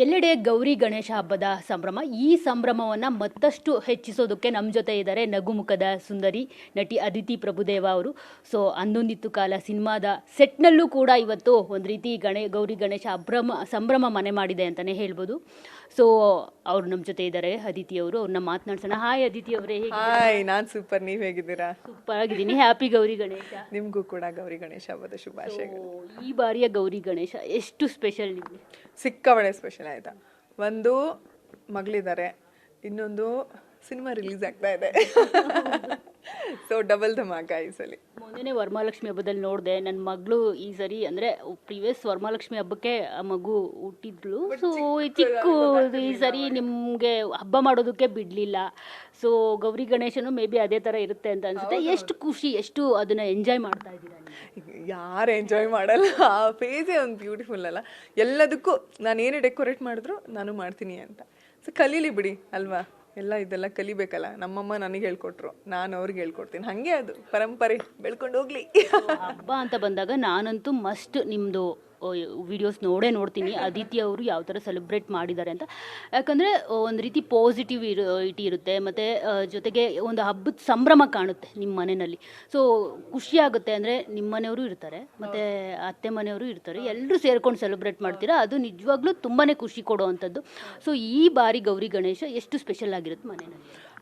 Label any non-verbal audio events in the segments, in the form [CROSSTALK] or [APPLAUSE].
ಎಲ್ಲೆಡೆ ಗೌರಿ ಗಣೇಶ ಹಬ್ಬದ ಸಂಭ್ರಮ ಈ ಸಂಭ್ರಮವನ್ನು ಮತ್ತಷ್ಟು ಹೆಚ್ಚಿಸೋದಕ್ಕೆ ನಮ್ಮ ಜೊತೆ ಇದ್ದಾರೆ ನಗುಮುಖದ ಸುಂದರಿ ನಟಿ ಅದಿತಿ ಪ್ರಭುದೇವ ಅವರು. ಸೊ ಅಂದೊಂದಿತ್ತು ಕಾಲ ಸಿನಿಮಾದ ಸೆಟ್ನಲ್ಲೂ ಕೂಡ ಇವತ್ತು ಒಂದು ರೀತಿ ಗಣೇ ಗೌರಿ ಗಣೇಶ ಅಭ್ರಮ ಸಂಭ್ರಮ ಮನೆ ಮಾಡಿದೆ ಅಂತಲೇ ಹೇಳ್ಬೋದು. ಸೊ ಅವ್ರು ನಮ್ಮ ಜೊತೆ ಇದ್ದಾರೆ ಅದಿತಿ ಅವರು ಅವ್ರನ್ನ ಮಾತನಾಡ್ಸೋಣ. ಹಾಯ್ ಅದಿತಿ ಅವರೇ ಹಾಯ್ ನಾನು ಸೂಪರ್ ನೀವು ಹೇಗಿದ್ದೀರಾ? ಸೂಪರ್ ಆಗಿದ್ದೀನಿ. ಹ್ಯಾಪಿ ಗೌರಿ ಗಣೇಶ. ನಿಮಗೂ ಕೂಡ ಗೌರಿ ಗಣೇಶ ಹಬ್ಬದ ಶುಭಾಶಯಗಳು. ಈ ಬಾರಿಯ ಗೌರಿ ಗಣೇಶ ಎಷ್ಟು ಸ್ಪೆಷಲ್ ನಿಮಗೆ? ಸಿಕ್ಕಾಬಳೆ ಸ್ಪೆಷಲ್ ಆಯಿತಾ? ಒಂದು ಮಗಳಿದ್ದಾರೆ ಇನ್ನೊಂದು ಸಿನಿಮಾ ರಿಲೀಸ್ ಆಗ್ತಾ ಇದೆ. [LAUGHS] ಸೊ ಡಬಲ್ ಧಮಾಕ ಈ ಸಲ. ಮೊನ್ನೆ ವರಮಹಾಲಕ್ಷ್ಮಿ ಹಬ್ಬದಲ್ಲಿ ನೋಡಿದೆ ನನ್ನ ಮಗಳು ಈ ಸರಿ ಅಂದರೆ ಪ್ರಿವಿಯಸ್ ವರಮಹಾಲಕ್ಷ್ಮಿ ಹಬ್ಬಕ್ಕೆ ಆ ಮಗು ಹುಟ್ಟಿದ್ಲು. ಸೊ ಚಿಕ್ಕ ಈ ಸರಿ ನಿಮಗೆ ಹಬ್ಬ ಮಾಡೋದಕ್ಕೆ ಬಿಡಲಿಲ್ಲ. ಸೊ ಗೌರಿ ಗಣೇಶನು ಮೇ ಬಿ ಅದೇ ಥರ ಇರುತ್ತೆ ಅಂತ ಅನ್ಸುತ್ತೆ. ಎಷ್ಟು ಖುಷಿ ಎಷ್ಟು ಅದನ್ನ ಎಂಜಾಯ್ ಮಾಡ್ತಾ ಇದ್ದೀರಾ ಯಾರು ಎಂಜಾಯ್ ಮಾಡಲ್ಲ? ಆ ಫೇಸೇ ಒಂದು ಬ್ಯೂಟಿಫುಲ್ ಅಲ್ಲ. ಎಲ್ಲದಕ್ಕೂ ನಾನು ಏನೇ ಡೆಕೋರೇಟ್ ಮಾಡಿದ್ರು ನಾನು ಮಾಡ್ತೀನಿ ಅಂತ. ಸೊ ಕಲೀಲಿ ಬಿಡಿ ಅಲ್ವಾ? ಎಲ್ಲ ಇದೆಲ್ಲ ಕಲಿಬೇಕಲ್ಲ, ನಮ್ಮಮ್ಮ ನನಗೆ ಹೇಳ್ಕೊಟ್ರು, ನಾನು ಅವ್ರಿಗೆ ಹೇಳ್ಕೊಡ್ತೀನಿ. ಹಾಗೆ ಅದು, ಪರಂಪರೆ, ಬೆಳ್ಕೊಂಡು ಹೋಗ್ಲಿ. ಹಬ್ಬ ಅಂತ ಬಂದಾಗ ನಾನಂತೂ ಮಸ್ಟ್ ನಿಮ್ಮದು ವಿಡಿಯೋಸ್ ನೋಡೇ ನೋಡ್ತೀನಿ ಅದಿತಿ ಅವರು ಯಾವ ಥರ ಸೆಲೆಬ್ರೇಟ್ ಮಾಡಿದ್ದಾರೆ ಅಂತ. ಯಾಕಂದರೆ ಒಂದು ರೀತಿ ಪಾಸಿಟಿವ್ ಇಟಿ ಇರುತ್ತೆ. ಮತ್ತು ಜೊತೆಗೆ ಒಂದು ಹಬ್ಬದ ಸಂಭ್ರಮ ಕಾಣುತ್ತೆ ನಿಮ್ಮ ಮನೆಯಲ್ಲಿ. ಸೊ ಖುಷಿ ಆಗುತ್ತೆ ಅಂದರೆ ನಿಮ್ಮ ಮನೆಯವರು ಇರ್ತಾರೆ ಮತ್ತು ಅತ್ತೆ ಮನೆಯವರು ಇರ್ತಾರೆ. ಎಲ್ಲರೂ ಸೇರ್ಕೊಂಡು ಸೆಲೆಬ್ರೇಟ್ ಮಾಡ್ತೀರಾ? ಅದು ನಿಜವಾಗ್ಲೂ ತುಂಬಾ ಖುಷಿ ಕೊಡುವಂಥದ್ದು. ಸೊ ಈ ಬಾರಿ ಗೌರಿ ಗಣೇಶ ಎಷ್ಟು ಸ್ಪೆಷಲ್ ಆಗಿರುತ್ತೆ ಮನೆಯಲ್ಲಿ?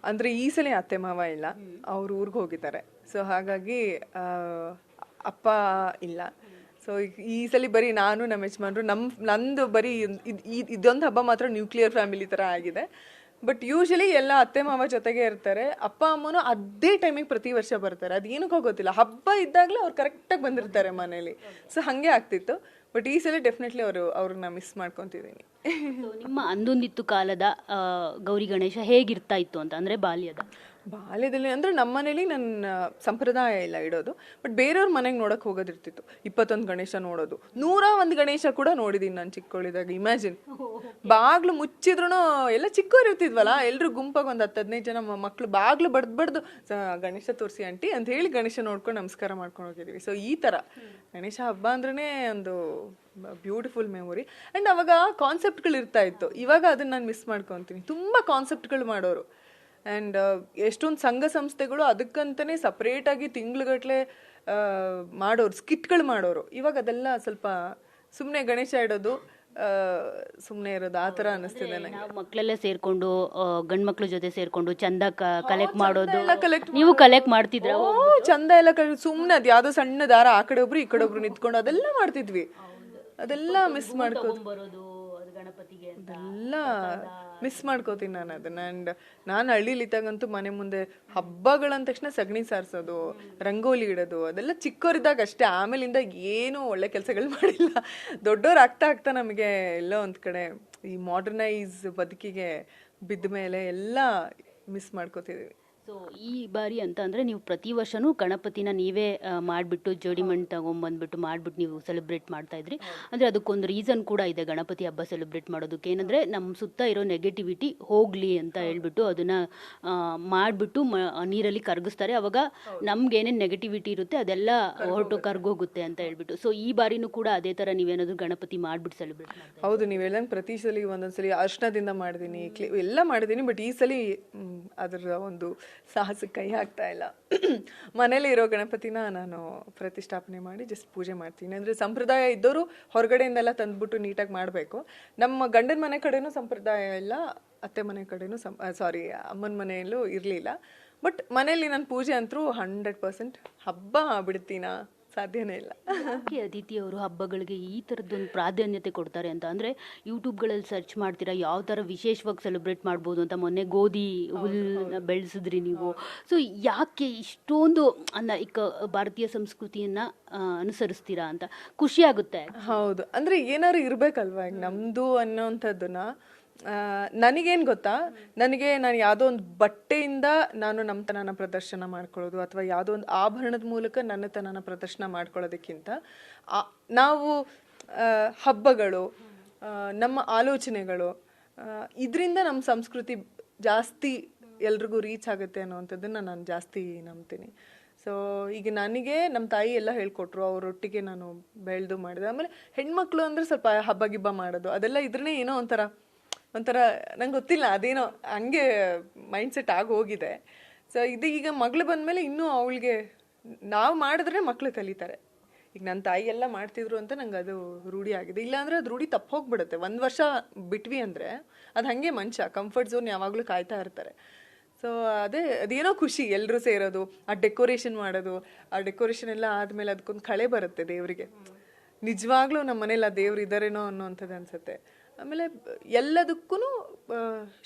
ಅಂದರೆ ಈ ಸಲ ಅತ್ತೆ ಮಾವ ಇಲ್ಲ ಅವ್ರು ಊರಿಗೆ ಹೋಗಿದ್ದಾರೆ. ಸೊ ಹಾಗಾಗಿ ಅಪ್ಪ ಇಲ್ಲ. ಸೊ ಈ ಸಲ ಬರೀ ನಾನು, ನಮ್ಮ ಯಜಮಾನ್ರು ನಮ್ಮ ನಂದು ಬರೀ ಇದ್- ಇದ್- ಇದೊಂದು ಹಬ್ಬ ಮಾತ್ರ ನ್ಯೂಕ್ಲಿಯರ್ ಫ್ಯಾಮಿಲಿ ಥರ ಆಗಿದೆ. ಬಟ್ ಯೂಶಲಿ ಎಲ್ಲ ಅತ್ತೆ, ಮಾವ ಜೊತೆಗೆ ಇರ್ತಾರೆ. ಅಪ್ಪ, ಅಮ್ಮನೂ ಅದೇ ಟೈಮಿಗೆ ಪ್ರತಿ ವರ್ಷ ಬರ್ತಾರೆ. ಅದು ಏನಕ್ಕೂ ಗೊತ್ತಿಲ್ಲ. ಹಬ್ಬ ಇದ್ದಾಗಲೇ ಅವ್ರು ಕರೆಕ್ಟಾಗಿ ಬಂದಿರ್ತಾರೆ ಮನೇಲಿ. ಸೊ ಹಾಗೆ ಆಗ್ತಿತ್ತು. ಬಟ್ ಈ ಸಲ ಡೆಫಿನೆಟ್ಲಿ ಅವರು, ಅವ್ರನ್ನ ಮಿಸ್ ಮಾಡ್ಕೊತಿದ್ದೀನಿ. ನಿಮ್ಮ ಅಂದೊಂದಿತ್ತು ಕಾಲದ ಗೌರಿ ಗಣೇಶ ಹೇಗಿರ್ತಾ ಇತ್ತು ಅಂತ, ಅಂದರೆ ಬಾಲ್ಯದ? ಬಾಲ್ಯದಲ್ಲಿ ಅಂದ್ರೆ ನಮ್ಮ ಮನೇಲಿ ನನ್ನ ಸಂಪ್ರದಾಯ ಇಲ್ಲ ಇಡೋದು. ಬಟ್ ಬೇರೆಯವ್ರ ಮನೆಗೆ ನೋಡಕ್ ಹೋಗೋದಿರ್ತಿತ್ತು. ಇಪ್ಪತ್ತೊಂದು ಗಣೇಶ ನೋಡೋದು. ನೂರ ಒಂದು ಗಣೇಶ ಕೂಡ ನೋಡಿದೀನಿ ನಾನು ಚಿಕ್ಕವಳಿದಾಗ ಇಮ್ಯಾಜಿನ್ ಬಾಗ್ಲು ಮುಚ್ಚಿದ್ರು ಎಲ್ಲ ಚಿಕ್ಕವ್ರು ಇರ್ತಿದ್ವಲ್ಲ ಎಲ್ಲರೂ ಗುಂಪಾಗಿ ಒಂದು ಹತ್ತು ಹದಿನೈದು ಜನ ಮಕ್ಕಳು ಬಾಗ್ಲು ಬಡ್ದು ಬಡ್ದು ಗಣೇಶ ತೋರಿಸಿ ಆಂಟಿ ಅಂತ ಹೇಳಿ ಗಣೇಶ ನೋಡ್ಕೊಂಡು ನಮಸ್ಕಾರ ಮಾಡ್ಕೊಂಡು ಹೋಗಿದೀವಿ. ಸೊ ಈ ತರ. ಗಣೇಶ ಹಬ್ಬ ಅಂದ್ರೇ ಒಂದು ಬ್ಯೂಟಿಫುಲ್ ಮೆಮೊರಿ ಅಂಡ್ ಅವಾಗ ಕಾನ್ಸೆಪ್ಟ್ಗಳು ಇರ್ತಾ ಇತ್ತು. ಇವಾಗ ಅದನ್ನ ನಾನು ಮಿಸ್ ಮಾಡ್ಕೊತೀನಿ. ತುಂಬಾ ಕಾನ್ಸೆಪ್ಟ್ಗಳು ಮಾಡೋರು. ಆ್ಯಂಡ್ ಎಷ್ಟೊಂದು ಸಂಘ ಸಂಸ್ಥೆಗಳು ಅದಕ್ಕಂತಲೇ ಸಪ್ರೇಟಾಗಿ ತಿಂಗ್ಳುಗಟ್ಲೆ ಮಾಡೋರು ಸ್ಕಿಟ್ಗಳು ಮಾಡೋರು. ಇವಾಗ ಅದೆಲ್ಲ ಸ್ವಲ್ಪ ಸುಮ್ಮನೆ ಗಣೇಶ ಇಡೋದು ಸುಮ್ಮನೆ ಇರೋದು ಆ ಥರ ಅನ್ನಿಸ್ತಿದೆ ನನಗೆ ಮಕ್ಕಳೆಲ್ಲ ಸೇರ್ಕೊಂಡು ಗಂಡು ಮಕ್ಳ ಜೊತೆ ಸೇರ್ಕೊಂಡು ಚಂದ ಕಲೆಕ್ಟ್ ಮಾಡೋದು. ನೀವು ಕಲೆಕ್ಟ್ ಮಾಡ್ತಿದ್ರ? ಚಂದ ಎಲ್ಲ ಕಲೆಕ್ಟ್ ಸುಮ್ಮನೆ ಅದು ಯಾವುದೋ ಸಣ್ಣ ದಾರ ಆ ಕಡೆ ಒಬ್ರು ಈ ಕಡೆ ಒಬ್ರು ನಿಂತ್ಕೊಂಡು ಅದೆಲ್ಲ ಮಾಡ್ತಿದ್ವಿ. ಅದೆಲ್ಲ ಮಿಸ್ ಮಾಡ್ಕೊಂಡು ಬರೋದು ಗಣಪತಿಗೆ ಎಲ್ಲ ಮಿಸ್ ಮಾಡ್ಕೋತೀನಿ ನಾನು ಅದನ್ನ. ಅಂಡ್ ನಾನು ಹಳ್ಳಿಲಿ ಇದ್ದಾಗಂತೂ ಮನೆ ಮುಂದೆ ಹಬ್ಬಗಳಂದ ತಕ್ಷಣ ಸಗಣಿ ಸಾರಿಸೋದು ರಂಗೋಲಿ ಇಡೋದು ಅದೆಲ್ಲ ಚಿಕ್ಕವರಿದ್ದಾಗ ಅಷ್ಟೇ. ಆಮೇಲಿಂದ ಏನು ಒಳ್ಳೆ ಕೆಲಸಗಳು [LAUGHS] ಮಾಡಿಲ್ಲ. ದೊಡ್ಡವ್ರು ಆಗ್ತಾ ಆಗ್ತಾ ನಮಗೆ ಎಲ್ಲೋ ಒಂದು ಕಡೆ ಈ ಮಾಡರ್ನೈಸ್ ಬದುಕಿಗೆ ಬಿದ್ದ ಮೇಲೆ ಎಲ್ಲ ಮಿಸ್ ಮಾಡ್ಕೋತಿದೀವಿ. ಸೊ ಈ ಬಾರಿ ಅಂತ ಅಂದರೆ ನೀವು ಪ್ರತಿ ವರ್ಷವೂ ಗಣಪತಿನ ನೀವೇ ಮಾಡಿಬಿಟ್ಟು ಜೋಡಿ ಮಣ್ಣು ತಗೊಂಬಂದ್ಬಿಟ್ಟು ಮಾಡಿಬಿಟ್ಟು ನೀವು ಸೆಲೆಬ್ರೇಟ್ ಮಾಡ್ತಾ ಇದ್ರಿ. ಅಂದರೆ ಅದಕ್ಕೊಂದು ರೀಸನ್ ಕೂಡ ಇದೆ ಗಣಪತಿ ಹಬ್ಬ ಸೆಲೆಬ್ರೇಟ್ ಮಾಡೋದಕ್ಕೆ. ಏನಂದರೆ ನಮ್ಮ ಸುತ್ತ ಇರೋ ನೆಗೆಟಿವಿಟಿ ಹೋಗಲಿ ಅಂತ ಹೇಳ್ಬಿಟ್ಟು ಅದನ್ನು ಮಾಡಿಬಿಟ್ಟು ಮ ನೀರಲ್ಲಿ ಕರಗಿಸ್ತಾರೆ. ಅವಾಗ ನಮ್ಗೇನೇನು ನೆಗೆಟಿವಿಟಿ ಇರುತ್ತೆ ಅದೆಲ್ಲ ಹೊರಟು ಕರ್ಗೋಗುತ್ತೆ. ಅಂತ ಹೇಳ್ಬಿಟ್ಟು. ಸೊ ಈ ಬಾರಿನೂ ಕೂಡ ಅದೇ ಥರ ನೀವೇನಾದರೂ ಗಣಪತಿ ಮಾಡಿಬಿಟ್ಟು ಸೆಲೆಬ್ರೇಟ್ ಹೌದು ನೀವು ಹೇಳ್ದಂಗೆ ಪ್ರತಿ ಸಲ ಒಂದೊಂದ್ಸಲಿ ಅರ್ಶನದಿಂದ ಮಾಡಿದೀನಿ ಎಲ್ಲ ಮಾಡಿದ್ದೀನಿ ಬಟ್ ಈ ಸಲ ಅದರ ಒಂದು ಸಾಹಸಕ್ಕೆ ಕೈ ಹಾಕ್ತಾ ಇಲ್ಲ. ಮನೇಲಿ ಇರೋ ಗಣಪತಿನ ನಾನು ಪ್ರತಿಷ್ಠಾಪನೆ ಮಾಡಿ ಜಸ್ಟ್ ಪೂಜೆ ಮಾಡ್ತೀನಿ. ಅಂದರೆ ಸಂಪ್ರದಾಯ ಇದ್ದವರು ಹೊರಗಡೆಯಿಂದೆಲ್ಲ ತಂದ್ಬಿಟ್ಟು ನೀಟಾಗಿ ಮಾಡಬೇಕು. ನಮ್ಮ ಗಂಡನ ಮನೆ ಕಡೆನೂ ಸಂಪ್ರದಾಯ ಇಲ್ಲ, ಅತ್ತೆ ಮನೆ ಕಡೆನೂ ಸಂ ಸಾರಿ ಅಮ್ಮನ ಮನೆಯಲ್ಲೂ ಇರಲಿಲ್ಲ. ಬಟ್ ಮನೇಲಿ ನನ್ನ ಪೂಜೆ ಅಂತೂ ಹಂಡ್ರೆಡ್ ಪರ್ಸೆಂಟ್ ಹಬ್ಬ ಬಿಡ್ತೀನಾ? ಸಾಧ್ಯನೇ ಇಲ್ಲ. ಯಾಕೆ ಅದಿತಿ ಅವರು ಹಬ್ಬಗಳಿಗೆ ಈ ಥರದ್ದೊಂದು ಪ್ರಾಧಾನ್ಯತೆ ಕೊಡ್ತಾರೆ ಅಂತ? ಅಂದರೆ ಯೂಟ್ಯೂಬ್ಗಳಲ್ಲಿ ಸರ್ಚ್ ಮಾಡ್ತೀರಾ ಯಾವ ಥರ ವಿಶೇಷವಾಗಿ ಸೆಲೆಬ್ರೇಟ್ ಮಾಡ್ಬೋದು ಅಂತ? ಮೊನ್ನೆ ಗೋಧಿ ಹುಲ್ ಬೆಳೆಸಿದ್ರಿ ನೀವು. ಸೊ ಯಾಕೆ ಇಷ್ಟೊಂದು ಅನ್ನ ಇಕ ಭಾರತೀಯ ಸಂಸ್ಕೃತಿಯನ್ನು ಅನುಸರಿಸ್ತೀರಾ ಅಂತ? ಖುಷಿ ಆಗುತ್ತೆ. ಹೌದು. ಅಂದರೆ ಏನಾದ್ರು ಇರಬೇಕಲ್ವಾ? ನಮ್ಮದು ಆ, ನನಗೇನ್ ಗೊತ್ತಾ? ನನಗೆ ನಾನು ಯಾವುದೋ ಒಂದು ಬಟ್ಟೆಯಿಂದ ನಾನು ನಮ್ಮತನನ ಪ್ರದರ್ಶನ ಮಾಡ್ಕೊಳ್ಳೋದು ಅಥವಾ ಯಾವುದೋ ಒಂದು ಆಭರಣದ ಮೂಲಕ ನನ್ನತನನ ಪ್ರದರ್ಶನ ಮಾಡ್ಕೊಳ್ಳೋದಕ್ಕಿಂತ ನಾವು ಹಬ್ಬಗಳು ನಮ್ಮ ಆಲೋಚನೆಗಳು ಇದರಿಂದ ನಮ್ಮ ಸಂಸ್ಕೃತಿ ಜಾಸ್ತಿ ಎಲ್ರಿಗೂ ರೀಚ್ ಆಗುತ್ತೆ ಅನ್ನೋವಂಥದ್ದನ್ನ ನಾನು ಜಾಸ್ತಿ ನಂಬ್ತೀನಿ. ಸೊ ಈಗ ನನಗೆ ನಮ್ಮ ತಾಯಿ ಎಲ್ಲ ಹೇಳ್ಕೊಟ್ರು, ಅವರೊಟ್ಟಿಗೆ ನಾನು ಬೆಳೆದು ಮಾಡಿದೆ. ಆಮೇಲೆ ಹೆಣ್ಮಕ್ಳು ಅಂದರೆ ಸ್ವಲ್ಪ ಹಬ್ಬ ಗಿಬ್ಬ ಮಾಡೋದು, ಅದೆಲ್ಲ ಇದ್ರೇ ಏನೋ ಒಂಥರ ಒಂಥರ ನಂಗೆ ಗೊತ್ತಿಲ್ಲ, ಅದೇನೋ ಹಂಗೆ ಮೈಂಡ್ ಸೆಟ್ ಆಗಿ ಹೋಗಿದೆ. ಸೊ ಇದು ಈಗ ಮಗಳು ಬಂದಮೇಲೆ ಇನ್ನೂ ಅವಳಿಗೆ ನಾವು ಮಾಡಿದ್ರೆ ಮಕ್ಳು ಕಲಿತಾರೆ. ಈಗ ನನ್ನ ತಾಯಿ ಎಲ್ಲ ಮಾಡ್ತಿದ್ರು ಅಂತ ನಂಗೆ ಅದು ರೂಢಿ ಆಗಿದೆ. ಇಲ್ಲಾಂದ್ರೆ ಅದು ರೂಢಿ ತಪ್ಪು ಹೋಗ್ಬಿಡುತ್ತೆ. ಒಂದು ವರ್ಷ ಬಿಟ್ವಿ ಅಂದರೆ ಅದು ಹಾಗೆ ಮನುಷ್ಯ ಕಂಫರ್ಟ್ ಝೋನ್ ಯಾವಾಗಲೂ ಕಾಯ್ತಾ ಇರ್ತಾರೆ. ಸೊ ಅದೇ, ಅದೇನೋ ಖುಷಿ ಎಲ್ಲರೂ ಸೇರೋದು, ಆ ಡೆಕೋರೇಷನ್ ಮಾಡೋದು, ಆ ಡೆಕೋರೇಷನ್ ಎಲ್ಲ ಆದಮೇಲೆ ಅದಕ್ಕೊಂದು ಕಳೆ ಬರುತ್ತೆ ದೇವರಿಗೆ. ನಿಜವಾಗ್ಲೂ ನಮ್ಮ ಮನೇಲಿ ಆ ದೇವ್ರು ಇದ್ದಾರೇನೋ ಅನ್ನೋವಂಥದ್ದು ಅನ್ಸುತ್ತೆ. ಆಮೇಲೆ ಎಲ್ಲದಕ್ಕೂ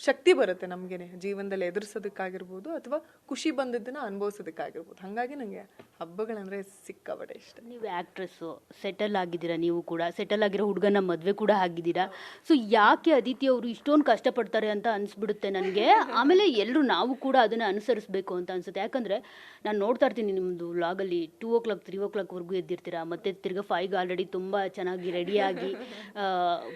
ಶಕ್ತಿ ಬರುತ್ತೆ ನಮಗೇನೆ. ಜೀವನದಲ್ಲಿ ಎದುರಿಸೋದಕ್ಕಾಗಿರ್ಬೋದು ಅಥವಾ ಖುಷಿ ಬಂದದ್ದನ್ನ ಅನುಭವಿಸೋದಕ್ಕಾಗಿರ್ಬೋದು. ಹಾಗಾಗಿ ನನಗೆ ಹಬ್ಬಗಳಂದರೆ ಸಿಕ್ಕಾಪಟ್ಟೆ ಇಷ್ಟ. ನೀವು ಆ್ಯಕ್ಟ್ರೆಸ್ಸು ಸೆಟಲ್ ಆಗಿದ್ದೀರಾ ನೀವು ಕೂಡ? ಸೆಟಲ್ ಆಗಿರೋ ಹುಡುಗನ ಮದುವೆ ಕೂಡ ಆಗಿದ್ದೀರಾ? ಸೊ ಯಾಕೆ ಅದಿತಿ ಅವರು ಇಷ್ಟೊಂದು ಕಷ್ಟಪಡ್ತಾರೆ ಅಂತ ಅನಿಸ್ಬಿಡುತ್ತೆ ನನಗೆ? ಆಮೇಲೆ ಎಲ್ಲರೂ ನಾವು ಕೂಡ ಅದನ್ನು ಅನುಸರಿಸಬೇಕು ಅಂತ ಅನ್ಸುತ್ತೆ. ಯಾಕಂದರೆ ನಾನು ನೋಡ್ತಾ ಇರ್ತೀನಿ ನಿಮ್ಮದು ವ್ಲಾಗಲ್ಲಿ ಟೂ ಓ ಕ್ಲಾಕ್ ತ್ರೀ ಓ ಕ್ಲಾಕ್ವರೆಗೂ ಎದ್ದಿರ್ತೀರಾ? ಮತ್ತು ತಿರ್ಗಾ ಫೈವ್ಗೆ ಆಲ್ರೆಡಿ ತುಂಬ ಚೆನ್ನಾಗಿ ರೆಡಿಯಾಗಿ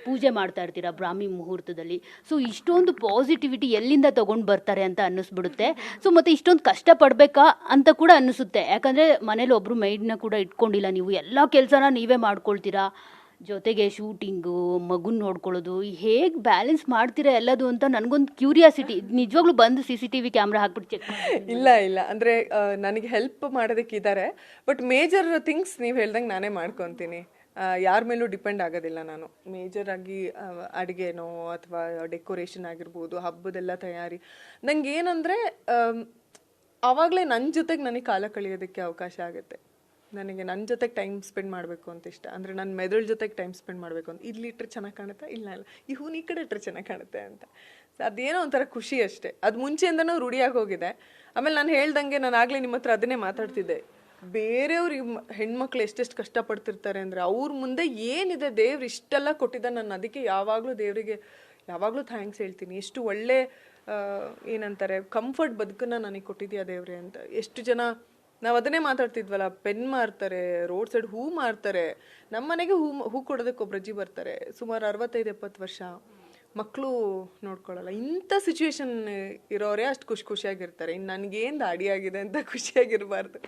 ಪೂಜೆ ಮಾಡ್ತಾ ಇರ್ತೀರಾ ಬ್ರಾಹ್ಮಿ ಮುಹೂರ್ತದಲ್ಲಿ? ಸೊ ಇಷ್ಟೊಂದು ಪಾಸಿಟಿವಿಟಿ ಎಲ್ಲಿಂದ ತಗೊಂಡು ಬರ್ತಾರೆ ಅಂತ ಅನ್ನಿಸ್ಬಿಡುತ್ತೆ. ಸೊ ಮತ್ತು ಇಷ್ಟೊಂದು ಕಷ್ಟಪಡಬೇಕಾ ಅಂತ ಕೂಡ ಅನ್ನಿಸುತ್ತೆ. ಯಾಕಂದರೆ ಮನೇಲಿ ಒಬ್ಬರು ಮೈಡ್ನ ಕೂಡ ಇಟ್ಕೊಂಡಿಲ್ಲ ನೀವು. ಎಲ್ಲ ಕೆಲಸನ ನೀವೇ ಮಾಡ್ಕೊಳ್ತೀರಾ? ಜೊತೆಗೆ ಶೂಟಿಂಗು ಮಗುನ ನೋಡ್ಕೊಳ್ಳೋದು ಹೇಗೆ ಬ್ಯಾಲೆನ್ಸ್ ಮಾಡ್ತೀರಾ ಎಲ್ಲದು ಅಂತ ನನಗೊಂದು ಕ್ಯೂರಿಯಾಸಿಟಿ ನಿಜವಾಗ್ಲೂ ಬಂದು C C T V camera ಹಾಕ್ಬಿಟ್ಟು ಚೆಕ್ ಇಲ್ಲ ಇಲ್ಲ. ಅಂದ್ರೆ ನನಗೆ ಹೆಲ್ಪ್ ಮಾಡೋದಕ್ಕಿದ್ದಾರೆ ಬಟ್ ಮೇಜರ್ ಥಿಂಗ್ಸ್ ನೀವು ಹೇಳ್ದಂಗೆ ನಾನೇ ಮಾಡ್ಕೊತೀನಿ. ಯಾರ ಮೇಲೂ ಡಿಪೆಂಡ್ ಆಗೋದಿಲ್ಲ ನಾನು. ಮೇಜರ್ ಆಗಿ ಅಡುಗೆನೋ ಅಥವಾ ಡೆಕೋರೇಷನ್ ಆಗಿರ್ಬೋದು, ಹಬ್ಬದೆಲ್ಲ ತಯಾರಿ. ನಂಗೆ ಏನಂದರೆ ಆವಾಗಲೇ ನನ್ನ ಜೊತೆಗೆ ನನಗೆ ಕಾಲ ಕಳೆಯೋದಕ್ಕೆ ಅವಕಾಶ ಆಗುತ್ತೆ. ನನಗೆ ನನ್ನ ಜೊತೆಗೆ ಟೈಮ್ ಸ್ಪೆಂಡ್ ಮಾಡಬೇಕು ಅಂತ ಇಷ್ಟ. ಅಂದರೆ ನನ್ನ ಮೆದುಳು ಜೊತೆಗೆ ಟೈಮ್ ಸ್ಪೆಂಡ್ ಮಾಡಬೇಕು ಅಂತ. ಇಲ್ಲಿ ಇಟ್ಟರೆ ಚೆನ್ನಾಗಿ ಕಾಣುತ್ತಾ? ಇಲ್ಲ ಇಲ್ಲ. ಈ ಹೂವು ಈ ಕಡೆ ಇಟ್ಟರೆ ಚೆನ್ನಾಗಿ ಕಾಣುತ್ತೆ ಅಂತ. ಅದೇನೋ ಒಂಥರ ಖುಷಿ ಅಷ್ಟೇ. ಅದು ಮುಂಚೆಯಿಂದನೂ ರೂಢಿಯಾಗಿ ಹೋಗಿದೆ. ಆಮೇಲೆ ನಾನು ಹೇಳ್ದಂಗೆ ನಾನು ಆಗಲೇ ನಿಮ್ಮ ಹತ್ರ ಅದನ್ನೇ ಮಾತಾಡ್ತಿದ್ದೆ. ಬೇರೆಯವ್ರು ಹೆಣ್ಮಕ್ಳು ಎಷ್ಟೆಷ್ಟು ಕಷ್ಟಪಡ್ತಿರ್ತಾರೆ ಅಂದರೆ ಅವ್ರ ಮುಂದೆ ಏನಿದೆ ದೇವ್ರು ಇಷ್ಟೆಲ್ಲ ಕೊಟ್ಟಿದ್ದ ನಾನು ಅದಕ್ಕೆ ಯಾವಾಗಲೂ ದೇವರಿಗೆ, ಯಾವಾಗಲೂ ಥ್ಯಾಂಕ್ಸ್ ಹೇಳ್ತೀನಿ. ಎಷ್ಟು ಒಳ್ಳೆ ಏನಂತಾರೆ ಕಂಫರ್ಟ್ ಬದುಕನ್ನು ನನಗೆ ಕೊಟ್ಟಿದ್ಯಾ ದೇವ್ರೆ ಅಂತ. ಎಷ್ಟು ಜನ, ನಾವು ಅದನ್ನೇ ಮಾತಾಡ್ತಿದ್ವಲ್ಲ, ಪೆನ್ ಮಾರ್ತಾರೆ, ರೋಡ್ ಸೈಡ್ ಹೂ ಮಾರ್ತಾರೆ ನಮ್ಮ ಮನೆಗೆ ಹೂ ಹೂ ಕೊಡೋದಕ್ಕೆ ಒಬ್ಬರಜ್ಜಿ ಬರ್ತಾರೆ. ಸುಮಾರು ಅರವತ್ತೈದು ಎಪ್ಪತ್ತು ವರ್ಷ. ಮಕ್ಕಳು ನೋಡ್ಕೊಳ್ಳಲ್ಲ ಇಂಥ ಸಿಚುವೇಶನ್ ಇರೋರೇ ಅಷ್ಟು ಖುಷಿ ಖುಷಿಯಾಗಿರ್ತಾರೆ. ಇನ್ನು ನನಗೇನು ದಾಡಿ ಆಗಿದೆ ಅಂತ ಖುಷಿಯಾಗಿರಬಾರ್ದು.